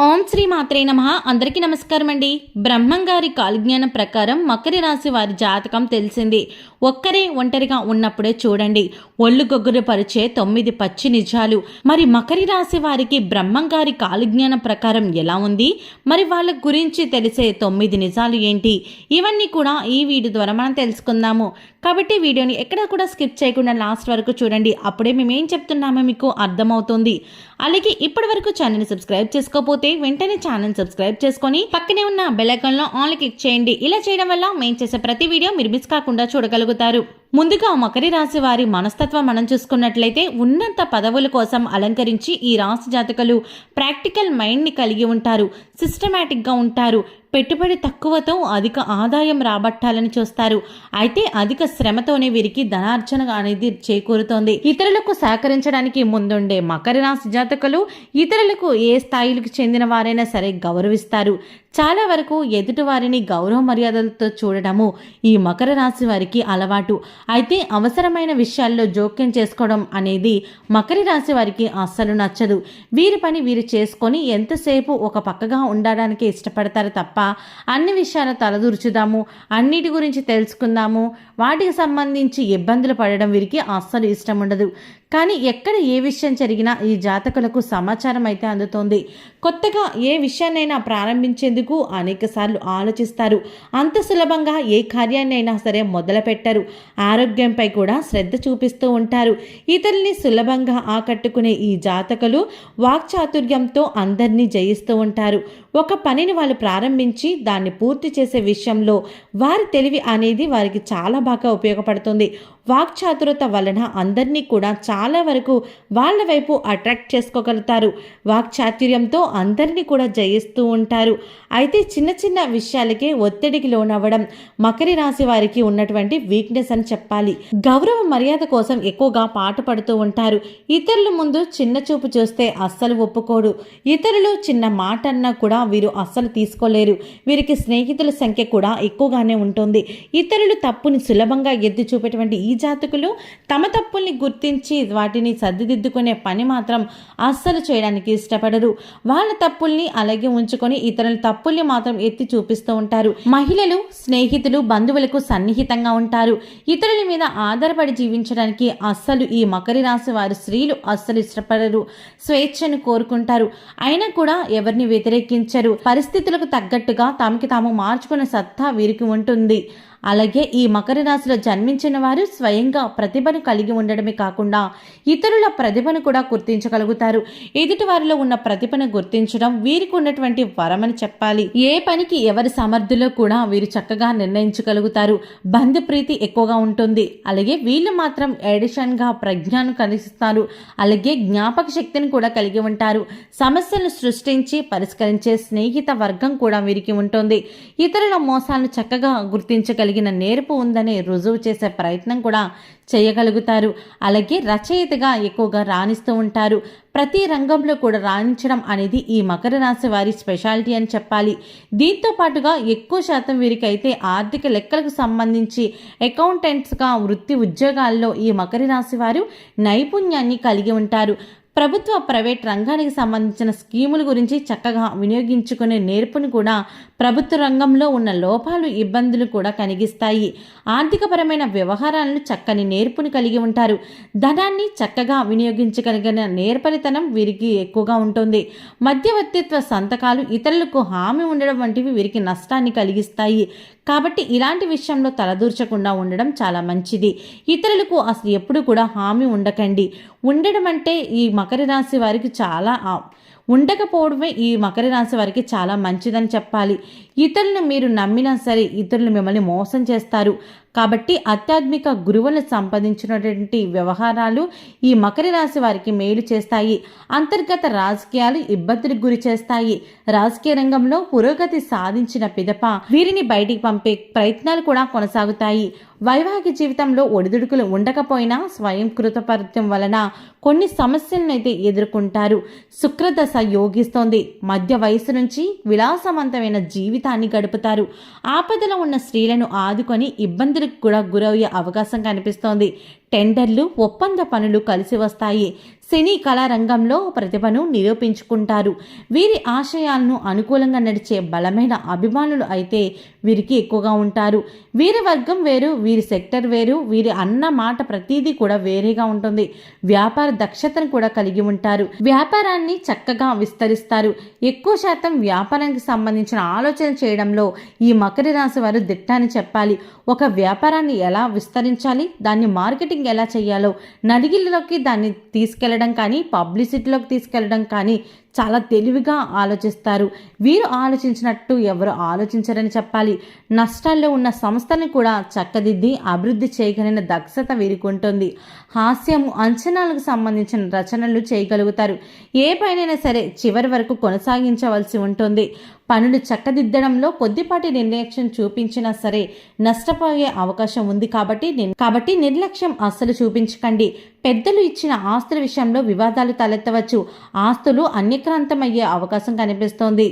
ఓం శ్రీ మాత్రే నమ. అందరికీ నమస్కారం అండి బ్రహ్మంగారి కాలజ్ఞానం ప్రకారం మకర రాశి వారి జాతకం తెలిసింది. ఒక్కరే ఒంటరిగా ఉన్నప్పుడే చూడండి. ఒళ్ళు గొగ్గురు పరిచే తొమ్మిది పచ్చి నిజాలు. మరి మకరి రాశి వారికి బ్రహ్మంగారి కాలజ్ఞానం ప్రకారం ఎలా ఉంది? మరి వాళ్ళ గురించి తెలిసే తొమ్మిది నిజాలు ఏంటి? ఇవన్నీ కూడా ఈ వీడియో ద్వారా మనం తెలుసుకుందాము. కాబట్టి వీడియోని ఎక్కడ కూడా స్కిప్ చేయకుండా లాస్ట్ వరకు చూడండి. అప్పుడే మేము ఏం చెప్తున్నామో మీకు అర్థమవుతుంది. అలాగే ఇప్పటి వరకు ఛానల్ సబ్స్క్రైబ్ చేసుకోకపోతే వెంటనే ఛానల్ సబ్స్క్రైబ్ చేసుకొని పక్కనే ఉన్న బెల్ ఐకాన్లో క్లిక్ చేయండి. ఇలా చేయడం వల్ల మేము చేసే ప్రతి వీడియో మీరు మిస్ కాకుండా చూడగలుగుతారు. ముందుగా మకరి రాశి వారి మనస్తత్వం మనం చూసుకున్నట్లయితే ఉన్నత పదవుల కోసం అలంకరించి ఈ రాశి జాతకులు ప్రాక్టికల్ మైండ్ని కలిగి ఉంటారు. సిస్టమేటిక్గా ఉంటారు. పెట్టుబడి తక్కువతో అధిక ఆదాయం రాబట్టాలని చూస్తారు. అయితే అధిక శ్రమతోనే వీరికి ధనార్జన అనేది చేకూరుతోంది. ఇతరులకు సహకరించడానికి ముందుండే మకర రాశి జాతకులు ఇతరులకు ఏ స్థాయిలకు చెందిన వారైనా సరే గౌరవిస్తారు. చాలా వరకు ఎదుటివారిని గౌరవ మర్యాదలతో చూడటము ఈ మకర రాశి వారికి అలవాటు. అయితే అవసరమైన విషయాల్లో జోక్యం చేసుకోవడం అనేది మకర రాశి వారికి అస్సలు నచ్చదు. వీరి పని వీరు చేసుకొని ఎంతసేపు ఒక పక్కగా ఉండడానికి ఇష్టపడతారు తప్ప అన్ని విషయాలు తలదూర్చుదాము అన్నిటి గురించి తెలుసుకుందాము. వాటికి సంబంధించి ఇబ్బందులు పడడం వీరికి అస్సలు ఇష్టం ఉండదు. కానీ ఎక్కడ ఏ విషయం జరిగినా ఈ జాతకులకు సమాచారం అయితే అందుతోంది. కొత్తగా ఏ విషయాన్నైనా ప్రారంభించేందుకు అనేక సార్లు ఆలోచిస్తారు. అంత సులభంగా ఏ కార్యాన్నైనా సరే మొదలుపెట్టరు. ఆరోగ్యంపై కూడా శ్రద్ధ చూపిస్తూ ఉంటారు. ఇతరుల్ని సులభంగా ఆకట్టుకునే ఈ జాతకులు వాక్చాతుర్యంతో అందరినీ జయిస్తూ ఉంటారు. ఒక పనిని వాళ్ళు ప్రారంభించి దాన్ని పూర్తి చేసే విషయంలో వారి తెలివి అనేది వారికి చాలా బాగా ఉపయోగపడుతుంది. వాక్చాతురత వలన అందరినీ కూడా చాలా వరకు వాళ్ళ వైపు అట్రాక్ట్ చేసుకోగలుగుతారు. వాక్చాతుర్యంతో అందరినీ కూడా జయిస్తూ ఉంటారు. అయితే చిన్న చిన్న విషయాలకే ఒత్తిడికి లోనవ్వడం మకరి రాశి వారికి ఉన్నటువంటి వీక్నెస్ అని చెప్పాలి. గౌరవ మర్యాద కోసం ఎక్కువగా పాట పడుతూ ఉంటారు. ఇతరుల ముందు చిన్న చూపు చూస్తే అస్సలు ఒప్పుకోడు. ఇతరులు చిన్న మాట అన్నా కూడా వీరు అస్సలు తీసుకోలేరు. వీరికి స్నేహితుల సంఖ్య కూడా ఎక్కువగానే ఉంటుంది. ఇతరులు తప్పుని సులభంగా ఎత్తి చూపేటువంటి ఈ జాతకులు తమ తప్పుల్ని గుర్తించి వాటిని సర్దిదిద్దుకునే పని మాత్రం అస్సలు చేయడానికి ఇష్టపడరు. వాళ్ళ తప్పుల్ని అలాగే ఉంచుకొని ఇతరుల తప్పుల్ని మాత్రం ఎత్తి చూపిస్తూ ఉంటారు. మహిళలు స్నేహితులు బంధువులకు సన్నిహితంగా ఉంటారు. ఇతరుల మీద ఆధారపడి జీవించడానికి అస్సలు ఈ మకరి రాశి వారు స్త్రీలు అస్సలు ఇష్టపడరు. స్వేచ్ఛను కోరుకుంటారు. అయినా కూడా ఎవరిని వ్యతిరేకించరు పరిస్థితులకు తగ్గట్టుగా తమకి తాము మార్చుకునే సత్తా వీరికి ఉంటుంది. అలాగే ఈ మకర రాశిలో జన్మించిన వారు స్వయంగా ప్రతిభను కలిగి ఉండడమే కాకుండా ఇతరుల ప్రతిభను కూడా గుర్తించగలుగుతారు. ఎదుటి వారిలో ఉన్న ప్రతిభను గుర్తించడం వీరికి ఉన్నటువంటి వరమని చెప్పాలి. ఏ పనికి ఎవరి సమర్థులో కూడా వీరు చక్కగా నిర్ణయించగలుగుతారు. బంధుప్రీతి ఎక్కువగా ఉంటుంది. అలాగే వీళ్ళు మాత్రం ఎడిషన్గా ప్రజ్ఞను కలిగిస్తారు. అలాగే జ్ఞాపక శక్తిని కూడా కలిగి ఉంటారు. సమస్యలను సృష్టించి పరిష్కరించే స్నేహిత వర్గం కూడా వీరికి ఉంటుంది. ఇతరుల మోసాలను చక్కగా గుర్తించగలి కలిగిన నేర్పు ఉందని రుజువు చేసే ప్రయత్నం కూడా చేయగలుగుతారు. అలాగే రచయితగా ఎక్కువగా రాణిస్తూ ఉంటారు. ప్రతి రంగంలో కూడా రాణించడం అనేది ఈ మకర రాశి వారి స్పెషాలిటీ అని చెప్పాలి. దీంతో పాటుగా ఎక్కువ శాతం వీరికైతే ఆర్థిక లెక్కలకు సంబంధించి అకౌంటెంట్స్గా వృత్తి ఉద్యోగాల్లో ఈ మకర రాశి వారు నైపుణ్యాన్ని కలిగి ఉంటారు. ప్రభుత్వ ప్రైవేట్ రంగానికి సంబంధించిన స్కీముల గురించి చక్కగా వినియోగించుకునే నేర్పును కూడా ప్రభుత్వ రంగంలో ఉన్న లోపాలు ఇబ్బందులు కూడా కలిగిస్తాయి ఆర్థికపరమైన వ్యవహారాలను చక్కని నేర్పును కలిగి ఉంటారు. ధనాన్ని చక్కగా వినియోగించగలిగిన నేర్పరితనం వీరికి ఎక్కువగా ఉంటుంది. మధ్యవర్తిత్వ సంతకాలు ఇతరులకు హామీ ఉండడం వంటివి వీరికి నష్టాన్ని కలిగిస్తాయి. కాబట్టి ఇలాంటి విషయంలో తలదూర్చకుండా ఉండడం చాలా మంచిది. ఇతరులకు అసలు ఎప్పుడు కూడా హామీ ఉండకండి. ఉండడం అంటే ఈ మకర రాశి వారికి చాలా ఉండకపోవడమే ఈ మకర రాశి వారికి చాలా మంచిదని చెప్పాలి. ఇతరులను మీరు నమ్మినా సరే ఇతరులు మిమ్మల్ని మోసం చేస్తారు. కాబట్టి ఆధ్యాత్మిక గురువులను సంపాదించినటువంటి వ్యవహారాలు ఈ మకర రాశి వారికి మేలు చేస్తాయి. అంతర్గత రాజకీయాలు ఇబ్బందులకు గురి చేస్తాయి. రాజకీయ రంగంలో పురోగతి సాధించిన పిదప వీరిని బయటికి పంపే ప్రయత్నాలు కూడా కొనసాగుతాయి. వైవాహిక జీవితంలో ఒడిదుడుకులు ఉండకపోయినా స్వయం కృతపరిత్యం వలన కొన్ని సమస్యలను అయితే ఎదుర్కొంటారు. శుక్రదశ యోగిస్తోంది. మధ్య వయసు నుంచి విలాసవంతమైన జీవితాన్ని గడుపుతారు. ఆపదలో ఉన్న స్త్రీలను ఆదుకొని ఇబ్బందులు కూడా గురయ్యే అవకాశం కనిపిస్తోంది. టెండర్లు ఒప్పంద పనులు కలిసి వస్తాయి. సినీ కళారంగంలో ప్రతిభను నిరూపించుకుంటారు. వీరి ఆశయాలను అనుకూలంగా నడిచే బలమైన అభిమానులు అయితే వీరికి ఎక్కువగా ఉంటారు. వీరి వర్గం వేరు వీరి సెక్టర్ వేరు వీరి అన్న మాట ప్రతిదీ కూడా వేరేగా ఉంటుంది. వ్యాపార దక్షతను కూడా కలిగి ఉంటారు. వ్యాపారాన్ని చక్కగా విస్తరిస్తారు. ఎక్కువ శాతం వ్యాపారానికి సంబంధించిన ఆలోచన చేయడంలో ఈ మకర రాశి వారు దిట్ట చెప్పాలి. ఒక వ్యాపారాన్ని ఎలా విస్తరించాలి? దాన్ని మార్కెటింగ్ ఎలా చేయాలో నడిగిల్లోకి దాన్ని తీసుకెళ్ళడం కానీ పబ్లిసిటీలోకి తీసుకెళ్ళడం కానీ చాలా తెలివిగా ఆలోచిస్తారు. వీరు ఆలోచించినట్టు ఎవరు ఆలోచించరని చెప్పాలి. నష్టాల్లో ఉన్న సంస్థని కూడా చక్కదిద్ది అభివృద్ధి చేయగలిగిన దక్షత వీరికుంటుంది. హాస్యము అంచనాలకు సంబంధించిన రచనలు చేయగలుగుతారు. ఏ పైనైనా సరే చివరి వరకు కొనసాగించవలసి ఉంటుంది. పనులు చక్కదిద్దడంలో కొద్దిపాటి నిర్లక్ష్యం చూపించినా సరే నష్టపోయే అవకాశం ఉంది కాబట్టి కాబట్టి నిర్లక్ష్యం అస్సలు చూపించకండి. పెద్దలు ఇచ్చిన ఆస్తుల విషయంలో వివాదాలు తలెత్తవచ్చు. ఆస్తులు అన్ని అన్యక్రాంతమయ్యే అవకాశం కనిపిస్తోంది.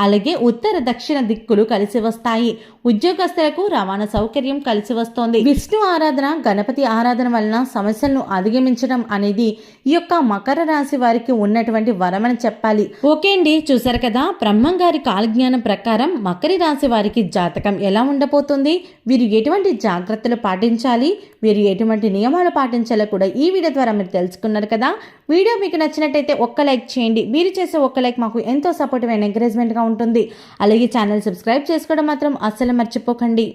అలాగే ఉత్తర దక్షిణ దిక్కులు కలిసి వస్తాయి. ఉద్యోగస్తులకు రవాణా సౌకర్యం కలిసి వస్తోంది. విష్ణు ఆరాధన గణపతి ఆరాధన వలన సమస్యలను అధిగమించడం అనేది ఈ యొక్క మకర రాశి వారికి ఉన్నటువంటి వరమని చెప్పాలి. ఓకే అండి చూసారు కదా? బ్రహ్మం గారి కాలజ్ఞానం ప్రకారం మకరి రాశి వారికి జాతకం ఎలా ఉండబోతుంది? వీరు ఎటువంటి జాగ్రత్తలు పాటించాలి? వీరు ఎటువంటి నియమాలు పాటించాలో కూడా ఈ వీడియో ద్వారా మీరు తెలుసుకున్నారు కదా? వీడియో మీకు నచ్చినట్టయితే ఒక్క లైక్ చేయండి. మీరు చేసే ఒక్క లైక్ మాకు ఎంతో సపోర్టివ్ అండ్ ఎంకరేజ్మెంట్గా ఉంటుంది అలాగే ఛానల్ సబ్స్క్రైబ్ చేసుకోవడం మాత్రం అస్సలు మర్చిపోకండి.